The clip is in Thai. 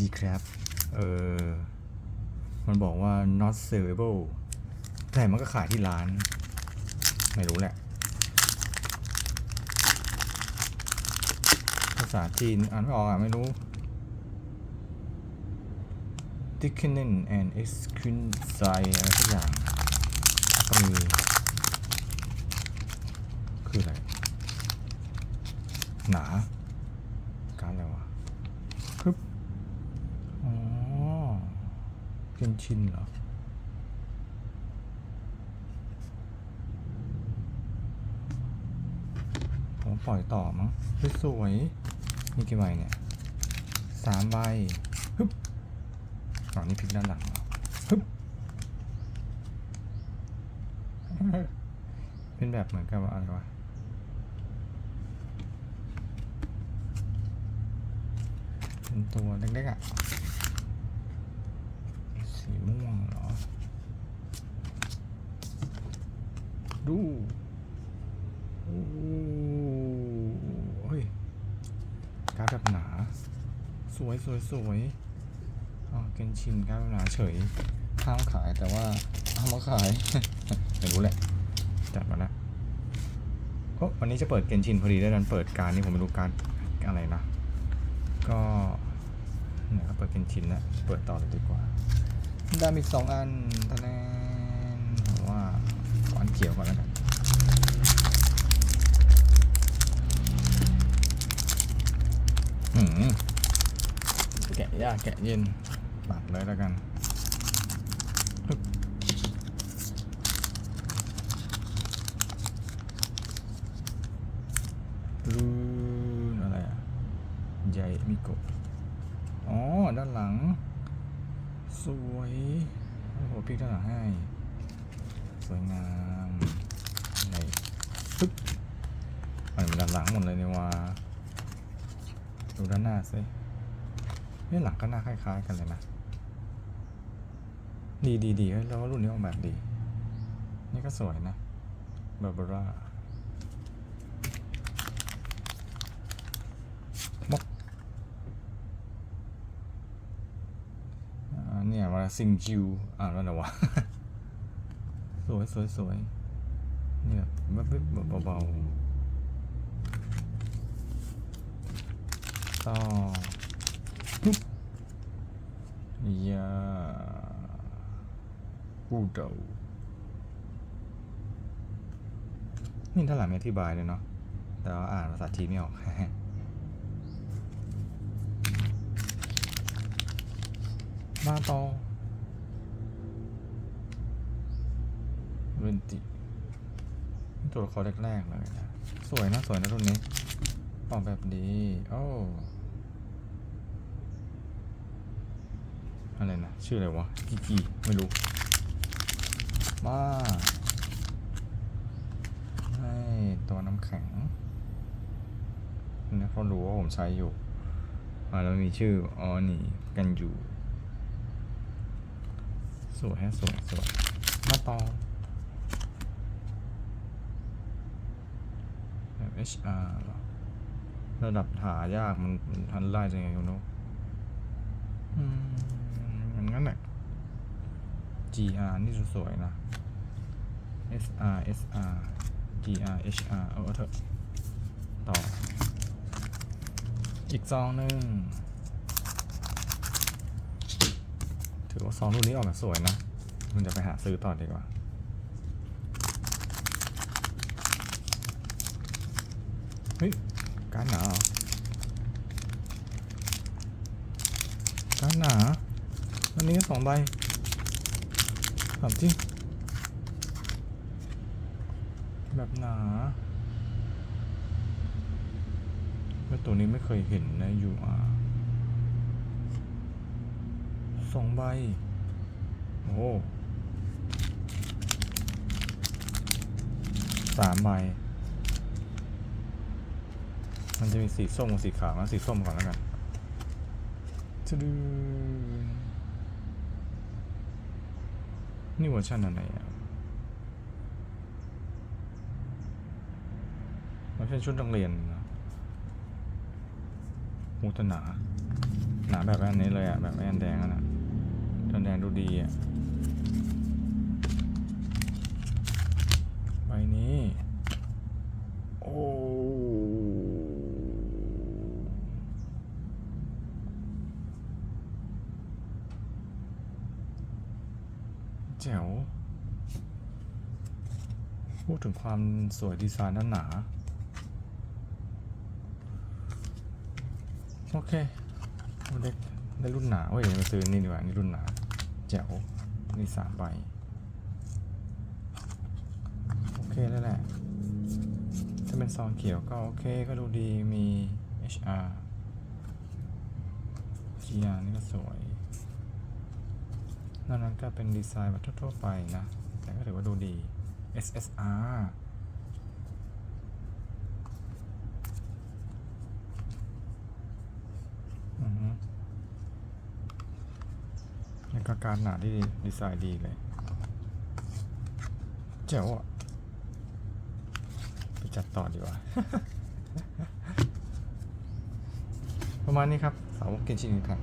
ดีครับเออมันบอกว่า not sellable แต่มันก็ขายที่ร้าน ไม่รู้แหละ ภาษาจีนอ่านไม่ออกอะ ไม่รู้ d i c k e n e n and e x q u i n c i อะไรสักอย่างเออคืออะไร หนา การอะไรวะคึบอ๋อ เกนชินเหรอผมปล่อยต่อมั้งสวยมีกี่ใบเนี่ยสามใบฮึบอ๋อนี่พลิกด้านหลังฮึบเป็นแบบเหมือนกับอะไรวะเป็นตัวเล็กๆอะ สีม่วงเหรอ ดูโอ้ยการ์ดแบบหนา สวยสวยสวยอ๋อเกนชินการ์ดแบบหนาเฉยห้ามขายแต่ว่าเอามาขายไม่รู้แหละจัดมาแล้วโอ้วันนี้จะเปิดเกนชินพอดีได้ดันเปิดการนี่ผมไม่รู้การอะไรนะ ก็เนี่ยก็เปิดเกนชินแล้วเปิดต่อเลยดีกว่า ได้มีกสองอันตะแนนว่าออันเขียวก่อนแล้วกันหืมแกะยากแกะเย็นปัดเลยแล้วกันฮึบลูนอะไรอะใหญ่มิโกะอ๋อ ด้านหลัง สวย โอ้โหพลิกด้านหลังให้ สวยงามอะไรปึ๊บมันเป็นด้านหลังหมดเลยนี่ว่าดูด้านหน้าสิเนี่ยหลังก็หน้าคล้าย ๆ กันเลยนะ ดีดีดีแล้วรุ่นนี้ออกแบบดี นี่ก็สวยนะบาบาร่าม็อกอ่าเนี่ยมา ซิงจิวอ่านว่าอะไรวะ สวยสวยสวยเนี่ยแบบแบบเบาๆต่อปุ๊บยาปูเดานี่ท่านหลังไม่อธิบายเลยเนาะ แต่ว่าอ่านภาษาจีนไม่ออกมาต่อ เวนติตัวละครแรกๆเลยนะ สวยนะ สวยนะรุ่นนี้ออกแบบดีโอ้อะไรนะ ชื่ออะไรวะกิกิไม่รู้ มาให้ตัวน้ำแข็งนี่เขารู้ว่าผมใช้อยู่อ่าแล้วมีชื่ออ๋อนี่กันอยู่ สวยฮะสวยสวยมาต่อแบบ HR เหรอระดับหายากมันมันทันไล่ยังไงคุณนกอืมอย่างนั้นแหละ GR นี่สวยๆนะ SR SR GR HR เอาเถอะ ต่อ อีกซองหนึ่งถือว่าซองรุ่นนี้ออกแบบสวยนะ มันจะไปหาซื้อต่อดีกว่า เฮ้ยการหนาการหนาอันนี้สองใบถามจริงแบบหนาแล้วตัวนี้ไม่เคยเห็นนะยูอาสองใบ โอ้สามใบ มันจะมีสีส้มกับสีขาวนะสีส้มก่อนแล้วกันจะดูนี่เวอร์ชันอะไรอะมันเป็นชุดนักเรียนนะมูตหนาหนาแบบอันนี้เลยอะ แบบแอนแดงอะนะโทนแดงดูดีอะใบนี้ โอ้ แจ๋ว พูดถึงความสวยดีไซน์ด้นหนา โอเคเอาได้ได้รุ่นหนาเว้ยมาซื้อนี่ดีกว่า นี่รุ่นหนา แจ๋ว นี่สามใบ โอเคแล้วแหละ ถ้าเป็นซองเขียวก็โอเค ก็ดูดี มี HR GR นี่ก็สวย นอกนั้นก็เป็นดีไซน์แบบทั่วๆไปนะ แต่ก็ถือว่าดูดี SSR อือฮึแล้วก็การหนาที่ดีไซน์ดีเลย เจ๋วอะ ไปจัดต่อดีกว่า ประมาณนี้ครับ สาวกเกนชินครับ